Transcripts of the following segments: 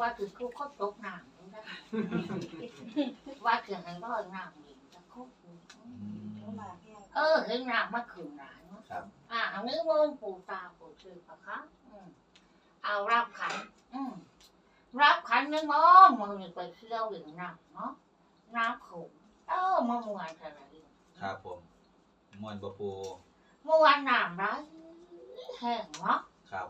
ว่าคือคู่เขาตกน้ำนะว่าคือให้ร้อยน้ำอีกจะคุกเออเห็นน้ำมาขืนหนาเนาะครับอ่าอันนี้โมนปู่ตาปู่ชื่อปะคะอืมเอารับขันอืมรับขันนึงมองมือนี่ไปเที่ยวหรือน้ำเนาะน้ำขมเออมามวนอะไรครับผมมวนบ่ปูเมื่อวานน้ำไรแห้งเนาะครับ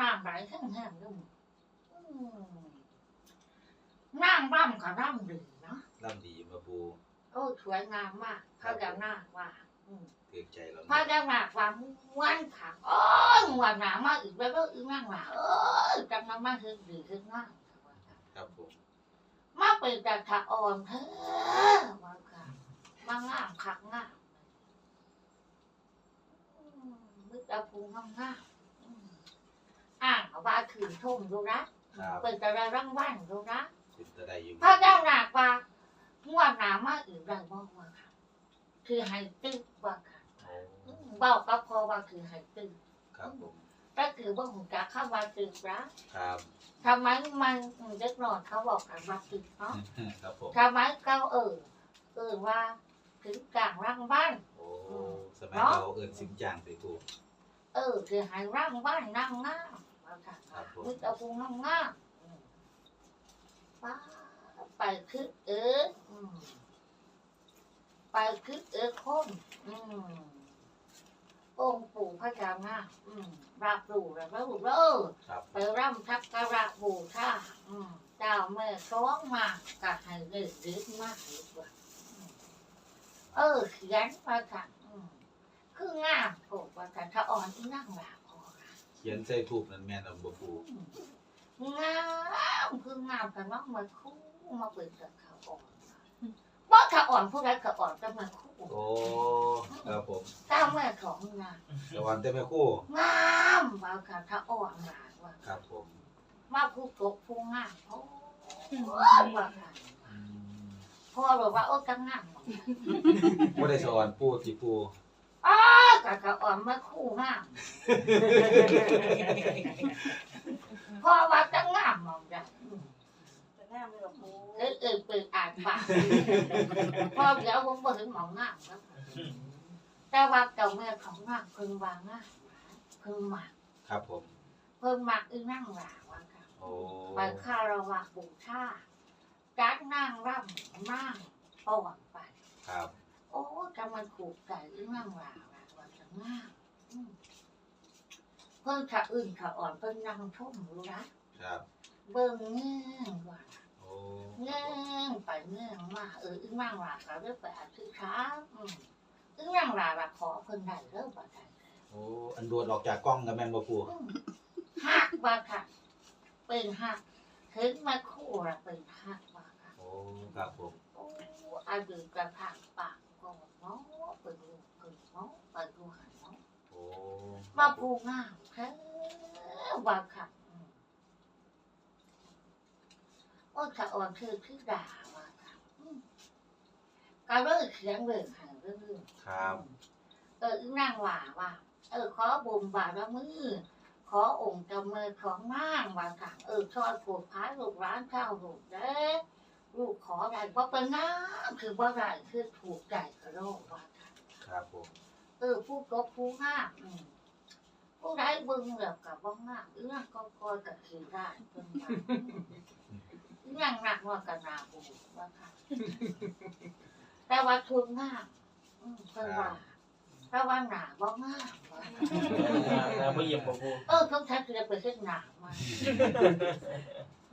น้ำไรแห้งแห้งๆด้วยอืม น้ำร่ำกับร่ำดีเนาะล่ำดีบ่ปูโอ้สวยงามมากพระเจ้านาคว่าอืมถือใจเราพระเจ้านาคว่าม้วนขังโอ้ยม้วนหนามาอีกแล้วก็อีกนั่งหนาเอ้ยจำมันมาถึงดีถึงง่ายครับผมมาเป็นแต่ถะอ่อนเธอว่าค่ะมางามขักงามอืมมึกเอาพุงงามงามอืมอ่างเอาว่าขืนทุ่มดูนะ ครับเป็นแต่ละร่างว่างดูนะเป็นตะไดอยู่พระเจ้าหนักว่าม่วนหนามาอีกได้บ่ว่าค่ะคือให้ตึ๊บว่าค่ะโอ้อืมเบ้าก็พอว่าคือให้ตึ๊บครับผมก็คือว่าหุ่นจักเข้าว่าตึ๊บนะครับทำไมมันเด็กนอนเขาบอกกันว่าตึ๊บเนาะครับผมทำไมเขาเออเออว่าถึงกลางร่างบ้านโอ้สมัยเราเอิ้นสิงจางไปปูเออคือให้ร่างบ้านนั่งง่าม ว่าค่ะครับผมมึงเอาพุงนั่งง่ามอืมป้าไปคือเออ อืมไปคือเออคมอืมองค์ปู่พระเจ้านาคอืมรับรู้แล้วรับรู้แล้วเออ ครับไปร่ำทักการะบูชาอืมเจ้าแม่ร้องมากกะให้เด็กดึกมากดีกว่าอืมเออเขียนมาค่ะอืมคืองามโถูกว่าค่ะถ้าอ่อนที่นั่งหลับพอค่ะเขียนใส่ทูปนั่นแม่นเอาบ่ปูอืมงามคืองามแต่น้องมาคู่มาเปิดกับเขาอ่อนว่าถ้าอ่อนผู้ใดก็อ่อนจะมาคู่โอ้ครับผมเจ้าแม่ของนางสวรรค์แต่แม่ครู่งามว่าค่ะถ้าอ่อนหลายว่าครับผมมาผู้ตกผู้งามโอ้ว่าค่ะอืมพ่อบอกว่าโอ้กังงามบ่ได้สอนปูที่ปู อ้ากะกะอ่อนมาคู่งามพ่อว่ากังงามมองได้เอ้ยเอ้ยเปิดอ่านปากพ่อเดี๋ยวผมบ่ถึงหมองงามครับแต่ว่าเจ้าแม่ของงามเพิ่งวางงามเพิ่งหมักครับผมเพิ่งหมักอีนั่งหลาว่าค่ะโอ้ไปคารวะบูชาจัดนั่งร่ำนั่งป้อนไป ครับ โอ้จะมันถูกใจอีนั่งหลาว่าว่าจะงามอืมเพิ่งถ้าอื่นถ้าอ่อนเพิ่งนั่งชมรู้นะครับ เบิ่งเงี้ยงว่าโอ้เงี้ยงไปเงี้ยงมาเอออีนั่งหลาก็เรียกไปอาทิตย์เช้าอืมอีนั่งหลาละขอเพิ่นได้เริ่มบ่ได้โอ้อันโดดออกจากกล้องก็แม่นบ่ปูอืมหักว่าค่ะ เป็นหักถึงมาคู่ละเป็นหักว่าค่ะโอ้ครับผมโอ้อาดืกระผักปากก่อนเนาะไปดูเกิ ดเนาะไปดูหันเนาะโอ้มาปูงามแค่ว่าค่ะอืมโอ้ถ้าอ่อนคือคือด่าว่าค่ะอืมก็เลิกเขียนเรื่องหันเรื่องครับเอออีนั่งว่าว่าเออขอบุญบารมีขอองค์จำเริญของนางว่าค่ะเออช่วยผูกพายลูกร้านข้าวลูกเด้อลูกขออะไรเพราะเป็นน้ำคือว่าอะไรคือถูกใจกระโลกว่า ค่ะครับผมเออผู้กบผู้ห้ามอืมผู้ได้เบึงแบบกับว่างามอีนั่งก็คอยกับขี่ได้เป็นมาอีนั่งหนักว่ากับนาบูว่าค่ะ แต่ว่าทุนงามอืมเพิ่นว่าแต่ว่าหนาบ่งามว่าค่ะแล้วไม่เยี่ยมบ่ปูเออต้องใช้คือไปขึ้นหนามา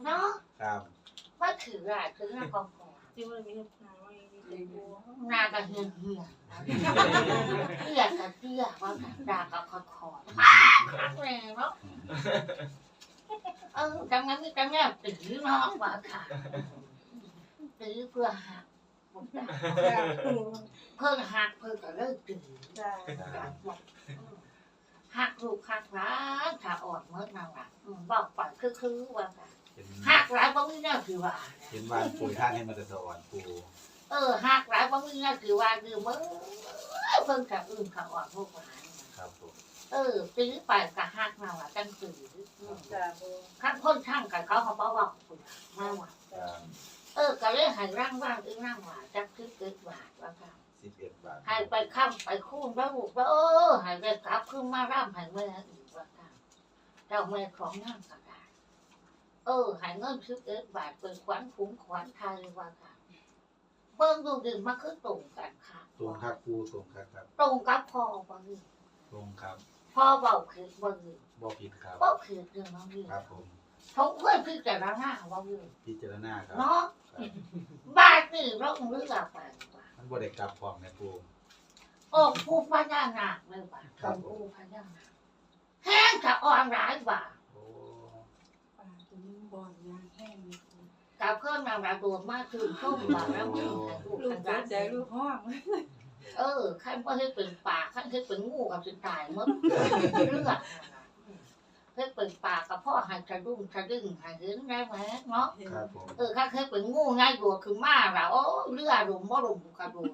เนาะครับว่าถืออะไรถือหน้ากองกองที่มันมีนายว่ามีตัวบัว หน้ากับเฮียเฮียเฮียกับเฮียว่ากันดากับคอคอคักเลยเนาะเออจังงั้นนี่จังแง่ตีน้องว่าค่ะตีเพื่อหักผมได้เพิ่งหักเพิ่งก็เลิกตีจ้าหักลูกหักร้านถ้าอ่อนเมื่อนั่งอะอืมบอกไปคือคือว่าค่ะหักร้านบ่มีแนวคือว่า เห็นว่าปูท่านให้มาแต่สอนปู เออหักร้านบ่มีแนวคือว่าคือเมื่อเพิ่งกับอื่นเขาอ่อนพวกหลานครับผมเเออซื้อไปกะหักมาว่าจังซื้ออืมจ้าปูข้างคนช่างกับเขาเขาบอกว่าคุณมาว่าครับเออก็เลยให้ร่างว่างอึ้งร่างว่าจักคือเกิดบาทว่าค่ะสิบเอ็ดบาทให้ไปค้ำไปคูนพระบุว่าเออให้ได้กลับขึ้นมาร่ำให้เมื่ออีกว่าค่ะเจ้าแม่ของนั่งกระดาษเออให้เงินคือเกิดบาทเป็นขวัญคุ้มขวัญไทยว่าค่ะ เบิ่งดูดิมาคือตรงกันค่ะ ตรงครับปูตรงครับครับ ตรงกับพ่อบ่นี่ตรงครับพ่อเบาคือบ่นี่บ่ผิดครับบ่คือเรื่องบ่นี่ครับผมเขาเพื่อนพิจารณาบ่นี่พิจารณาครับเนาะครับบาทนี่เราเลือกไปว่ามันบ่ได้กลับพร้อมแม่ปูโอ้ผู้พญานาคเลยว่าครับผู้พญานาคแห้งจะอ่อนร้ายว่าโอ้ปลาตัวนี้บอลยาง แห้งเลยปูกับเพื่อนนางระดวงมากคือเข้าว่าแล้วมึงให้ลูกลูกกันหัวร้านใจลูกห้องเออขั้นว่าให้เป็นป่าขั้นให้เป็นงูกับสิตายหมดเลือดให้เป็นป่ากับพ่อใหายกระดุ้งกระดึงใหายเห็นได้ไหมเนาะครับผมเออขั้นให้เป็นงูง่ายกว่าคือมาเราโอ้เลือดรุมบ่รุมกระดุม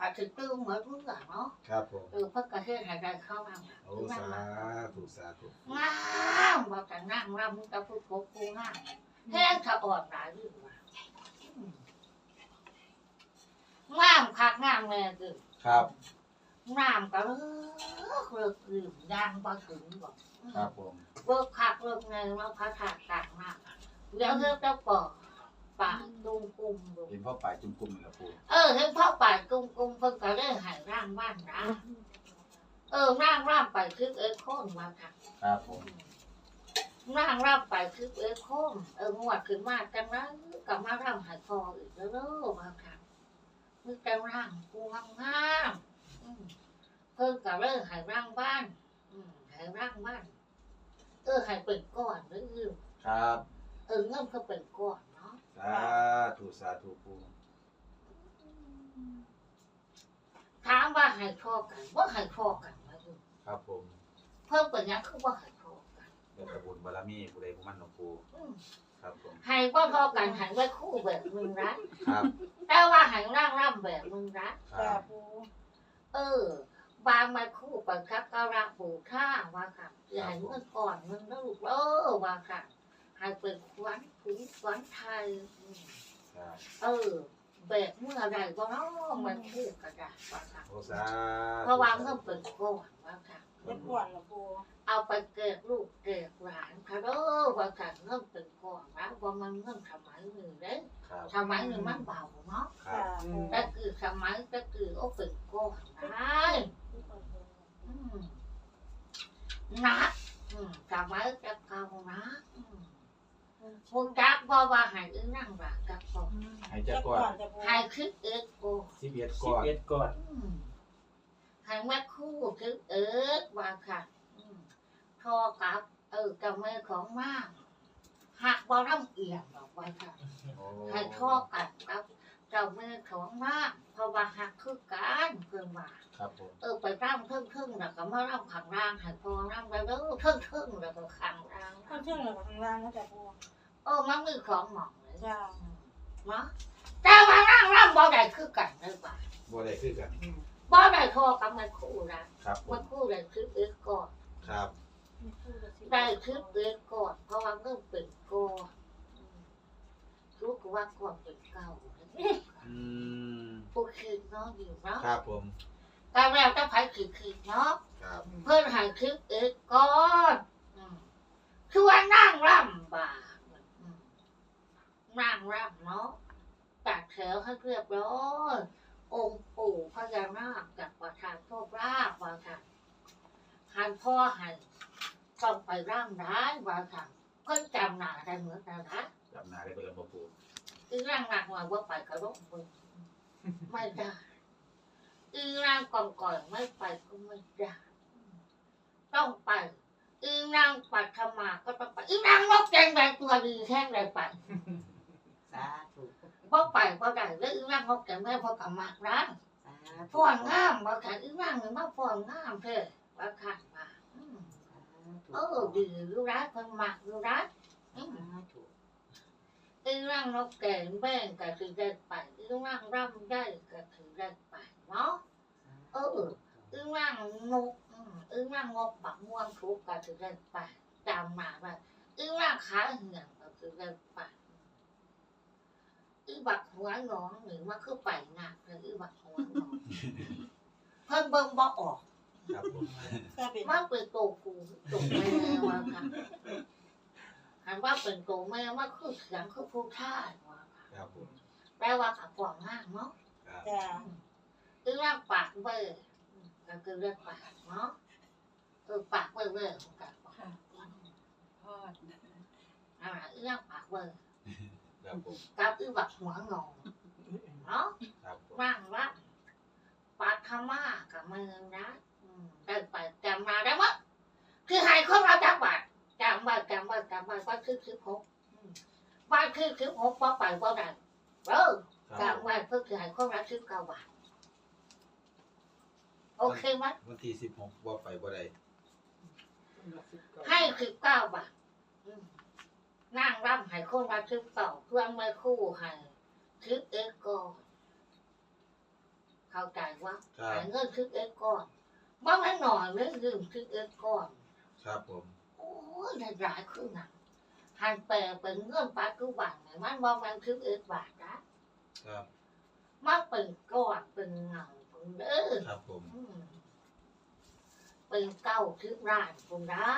อาจจะตื้มเหมือนเลือดเนาะครับผมเออเพื่อกระเทศหายใจเข้ามาโอ้สาธุสาธุงามว่าแต่นั่งรำมึงกับผู้พบกูงาม แห้งสะอ่อนหลายอยู่ว่ะงามคักงามแม่คือครับงามก็เลิกเลิกลืมยางบ่ถึงบอกครับผมเลิกคักเลิกไงเราพัฒนาต่างมากเดี๋ยวเลิกเจ้าป่อป่าตุ้มกุมดูเห็นพ่อป่ายจุ่มกุ่มนี่แหละปูเออเห็นพ่อป่าตุ้มกุมเพิ่งก็เลยหายร่างบ้านนะเออร่างร่างไปคือเอ้โค่นมาค่ะครับผม ร่างร่างไปคือเอ้โค่นเอองวดขึ้นมาจังนั้นกับมาร่างหายคออีกแล้วเด้อมาค่ะมึงจังร่างกูงามงามๆอืมเพิ่งก็เลยหายร่างบ้านอืมหายร่างบ้านเออหายเป็นก้อนหรือครับ เออเงินเขาเป็นก้อนเนาะสาธุสาธุปูถามว่าหายคอกันว่าหายคอกันมาอยู่ครับผม เพิ่มเป็นยังคือว่าหายคอกัน แล้วก็บุญบารมีผู้ใดผู้มันเนาะปูอืมครับผมหายว่าทอกันหายไว้คู่แบบมึงรักครับแต่ว่าหายร่างร่ำแบบมึงรักคจ้ารับปูเออ บางมาคู่ปัคับการะปูท่าว่าค่ะอย่าให้เมื่อก่อนมึงนะลูกเออว่าค่ะหายเป็นควันผุนควันไทยอืมครับเออแบบเมื่อไรก็เนาะมันคู่กันได้ว่าค่ะโอ้สาธุเพราะว่าเมื่อเป็นก้อนว่าค่ะเล็กก่อนละปู เอาไปเกิดลูกเกิดหลานค่ะเด้อว่าค่ะเริ่มเป็นก้อนนะว่ามันเริ่มสมัยหนึ่งเด้ครับสมัยหนึ่งมันเบาเนาะครัจ้าบปูแต่คือสมัยก็คือโอ้เป็นก้อนได้อืมหนักอืมสมัยจะเก่านะอืมมึงจักบ่ว่าใหายอึนั่งหลักจักบ่ให้เล็จักกก่อก่อนนจะปูใหายคิดเอ็ดโกสิบเอ็ดสิก่บอนเอ็ดก่อนอืมใหายมาคู่คิดเอ็ดว่าค่ะ อืม ทอกับเออกับมือของมากหักบ่ร่ำเอียงหรอกว่าค่ะโอ้ให้ทอกันกับเจ้ามือของมากเพราะว่าหักคือการเพิ่นว่าครับผมเออไปร่ำเทิงๆแล้วก็มาร่ำขังล่างให้พอร่ำไปแล้วเทิงๆแล้วก็ขังล่างข้างเชื่องเลยข้างล่างนะจ้าปูเออมันมีของหมองเลยจ้าเนาะแต่ว่าร่างร่ำบ่ได้คือกันเลยว่าบ่ได้คือกันบ่ได้ทอกับมันคู่นะครับผมัมนคู่ได้คือเอ็กก่อนครับ ได้คือเอ็กก่อนเพราะว่าเงินเป็นก่อนอืมรู้ก็ว่าก่อนเป็นเก่าอืมผู้คิดเนาะอยู่เนาะครับผมการแล้วจะไผคิดคิดเนาะครับเพื่อนใหายคลิปเอ็กก่อนอืมคือว่านั่งร่ำบ่าอืมนั่งร่ำเนาะตัดแถวให้เรียบร้อยองค์ปู่พญานาคจากประธานโชคลาภว่าค่ะหันพ่อหัน ต้องไปร่ำร้ายว่าค่ะเพิ่นจำหน้าได้เหมือนกันนะจำหน้าได้เป็นลำบ่ปูอีร่างหนักว่าว่าไปกระโดดมึงไม่ได้อีร่างก่อนก่อนๆไม่ไปก็ไม่ได้ต้องไปอีนางปัทมาก็ต้องไปอีนางนกแดงแดงตัวดีแท่งได้ไปสาธุเพราะไปเพราะได้แล้วอีนางนกแดงแดงเพราะกำมากร้านสาธุฟ้อนงามว่าขันอีนางนี่มาฟ้อนงามเท่ว่าขันมาอืม เออดีรู้ร้ายเพิ่นมักรู้ร้ายอืมสาธุอีนางนกแดงแบ่งก็คือได้ไปอีนางร่ำได้ก็คือได้ไปเนาะเอออีนางนกอืมอึ้งนั่งงบปักม่วงทุกก็ถือได้ไปจำมาว่าอึ้งนั่งขาเหี่ยงก็ถือได้ไปอึ้งบักหัวหนองหรือว่าคือไปงานหรืออึ้งบักหัวหนองเพิ่นเบิ่งบ่ออก ครับผมถ้าเป็นมันเป็นโตกูโตแม่ว่าค่ะหันว่าเป็นโตแม่ว่าคือเสียงคือผู้ท่ายว่าค่ะครับผมแปลว่าขับกว่างมากเนาะครับจ้าอึ้งร่างปากเบอร์ก็คือเรื่องปากเนาะเออปากเบอร์เบอร์ของกันค่ะพอดอ่าอึ้งร่างปากเบอร์ครับผมกับอึ้งบักหัวงงเนาะครับผมร่างรักปากขม่ากับมือนะ อืมได้ไปจำมาได้มั้ยคือใหายคนเราจังหวัดจำไว้จำไว้จำไว้ว่าคือคือพกว่าคือคือพกว่าไปว่าได้เออครับจำไว้เพื่อคือใหายคนรักคือเก้าบาทโอเคไหมยวันที่สิบหกว่าไปบ่ได้ให้สิบเก้าบาทอืมนั่งร่ำให้คนรักคือเก่าเพื่อนไม่คู่ให้คือเอ็กโกเข้าใจว่าครับหายเงินคือเอ็กก่อน บ้างไม่หน่อยไม่ลืมคือเอ็กก่อน ครับผม โอ้ยได้หลายขึ้นนะหันแปลเป็นเงินปัจจุบันเนี่ยมันว่ามันคือเอ็กบาทนะครับ มันเป็นก้อนเป็นเงาเป็นเด้อครับผม อืมเป็นเก้าคือร้านคุณนะ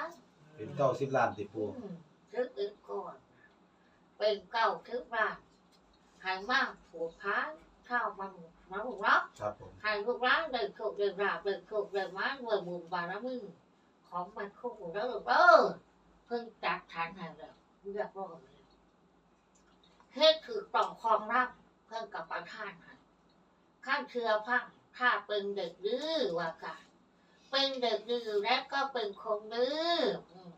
เป็นเก้าสิบล้านติปู อืมคือเอ็กก่อน เป็นเก้าคือร้านหายมากผูกพัน ข้าวมันมาบุกเนาะครับผมให้ลูกร้านได้โชคได้ราบได้โชคได้มาด้วยบุญบารมีของมันคู่แล้วลูกเออเพิ่งจัดฐานให้แล้วเรียบร้อยแล้วเฮ็ดคือต้องครองรับเพิ่งกับประทานให้ข้างเชื่อพังถ้าเป็นเด็กดื้อว่าค่ะเป็นเด็กดื้อแล้วก็เป็นคนดื้ออืม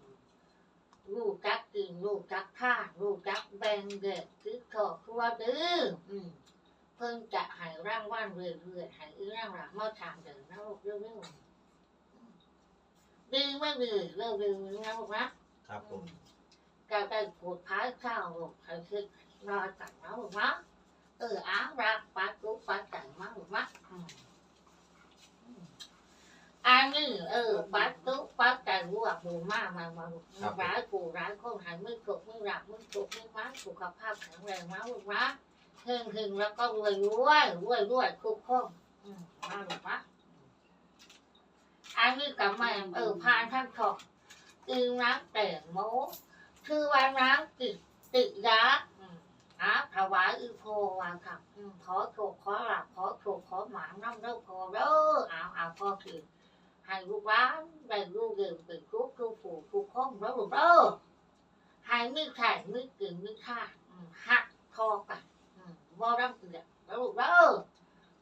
ลูกจักกินลูกจักท่าลูกจักแบ่งเด็กคือขอบครัวดื้ออืม เพิ่งจะใหายร่างว่านเรื่อยๆใหายร่างหลังมาทางเดินนะลูกเร็วๆดีไม่ดีเร็วๆนะลูกนะครับผมก็ได้ผูดท้ายข้าวลูกใครคิดรอจัดนะลูกนะเอออ้างรักปัดกุ๊กปัดจังมาลูกนะอืมอืมอันนี้เออปัดกุ๊กปัดจังรู้ว่าบูมากมามาลูกร้ายกูร้ายคนหายไม่ถูกไม่รักไม่ถูกไม่มัดสุขภาพแข็งแรงนะลูกนะ หึงหึงแล้วก็รวยรวยรวยรวยคุกคงอืมมาหรือปะอันนี้กับแม่เออพานท่านทองอึงน้ำแต่งโมคือว่าน้ำติดติดยาอืมอะถวายอือโพวาค่ะอืมขอโชคขอหลับขอโชคขอหมางน้ำเด้อพอเด้อเอาเอาพอคือให้ลูกร้านได้ลูกเดินเป็นคุกคุกผูคุกคงแล้วลูกเด้อให้มือแข็งมือกินมือข้าอืมหักทอกัน อืมบ่รับเดือดแล้วลูกเด้อ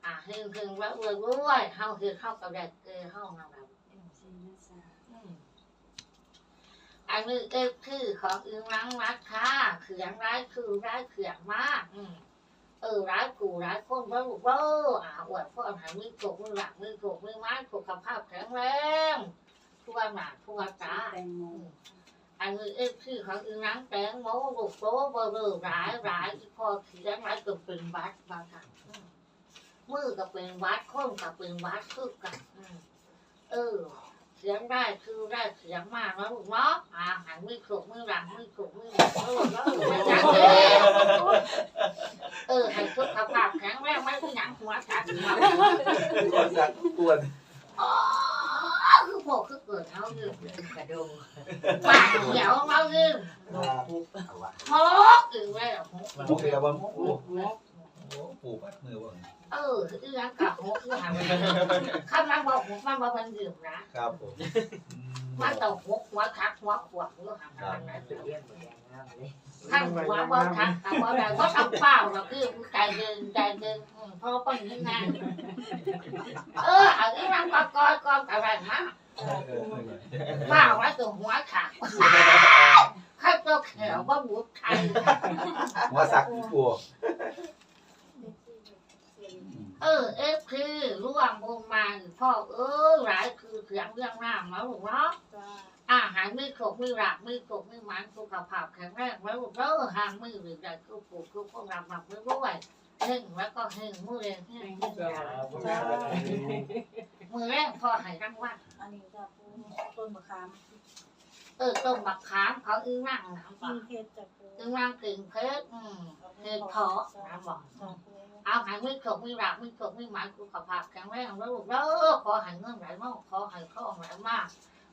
อ่าเฮงเฮงแล้วรวยรวยเฮาคือเข้ากับแดกเกยเฮามาอืมอันนี้เอ็คือของอึงรังรักค่ะเขืองร้ายคือร้ายเขืองมากอืมเออร้ายกูร้ายคนแล้วลูกเด้ออ่าอวดพ่อหายมือโกมือหลักมือโกมือไม้สุขภาพแข็งแรงทั่วหนาทั่วตาแตงโม อันนี้เอ็คือของอึนังแตงโมลูกโตเบอร์เบอร์ร้ายร้ายพอเขียนร้ายก็เป็นวัดบางครั้งมือก็เป็นวัดคนก็เป็นวัดคือกันเออเสียงได้คือได้เสียงมากแล้วลูกเนาะอ่าหันมือขลุกมือหลังมือขลุกมือหลังแล้วลูกแล้วเออให้สุขภาพแข็งแรงไม่ที่หนังหัวจัดมาคนสักกวนอ๋อ พวกคือเกิดเขาลืมกระดงปากเดี๋ยวเราลืมเอาวะหกอีกแล้วหกมันมุกเดียวว่ามุกปูปูปัดมือว่าเออคือยังกับหกคือหามันข้ามันบอกหกมันบอกมันดื่มนะครับผมมันต้องหกหัวคักหัวขวดหัวหางมันนะเรียกแดงงามเลยข้างหัวบ่คักแต่บ่ได้บ่ทำเปล่าหรอกคือใจเดินใจเดินพราะปังยังไงเอออันนี้มันก็กอยกอยอะไรนะเปล่า ไว้ตัวหัวขาดข้าตัวแขวว่าบุตรไทยหัวสักปูเออเอฟคือร่วงบนมาพ่อเออหลายคือเสียงเรื่องหน้ำมาหลวงเนาะอาหารมือขกมือหลักมือขกมือหมันสุขภาพแข็งแรงแล้วเด้อห่างมือหรือใดก็ปลูกก็พวกเราหมักมือด้วย นึ่งแล้วก็หนึ่งมือเรงหนึ่งมือแรกพอใหายรางวัลอันนี้จะปูต้นมะขามเออต้มบักขามเขาอื้อนั่งน้ำปกิลานเพชรจะปูอื้อนั่งกึ่งเพชรอืมเพชรเพาะน้ำบอกจะปูเอาหายมือขกมือหลักมือขกมือหมันสุขภาพแข็งแรงแล้วลูกเด้อขอใหายเงินไหลมากขอใหายข้องไหลมาก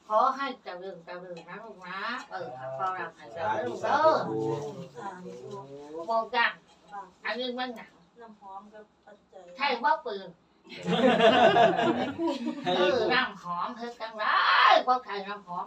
ขอให้เจริญเจริญนะลูกนะเออพอเราใหายเจสาริญธุลูกสาเด้อธุอ่ามีปูบอกกันฝาก อันนี้มันหนังน้ำหอมกับปัจจัยใช่ว่าปืนเออน้ำหอมเธอกันไรเพราะใครน้ำหอม